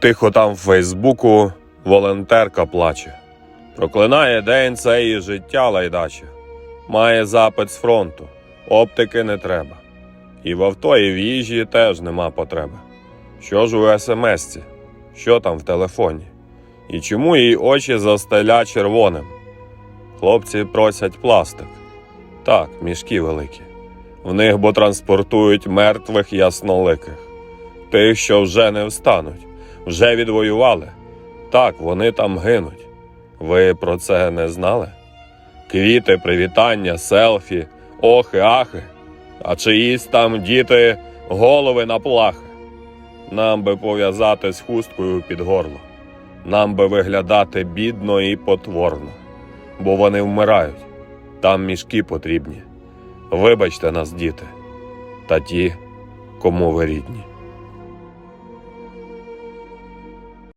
Тихо там в Фейсбуку волонтерка плаче. Проклинає день цей життя лайдаче. Має запит з фронту, оптики не треба. І в авто, і в їжі теж нема потреби. Що ж у смс-ці? Що там в телефоні? І чому їй очі застеля червоним? Хлопці просять пластик. Так, мішки великі. В них бо транспортують мертвих ясноликих, тих, що вже не встануть, вже відвоювали. Так, вони там гинуть. Ви про це не знали? Квіти, привітання, селфі, охи, ахи, а чиїсь там діти голови на плахи. Нам би пов'язатись хусткою під горло, нам би виглядати бідно і потворно, бо вони вмирають, там мішки потрібні. Вибачте нас, діти, та ті, кому ви рідні.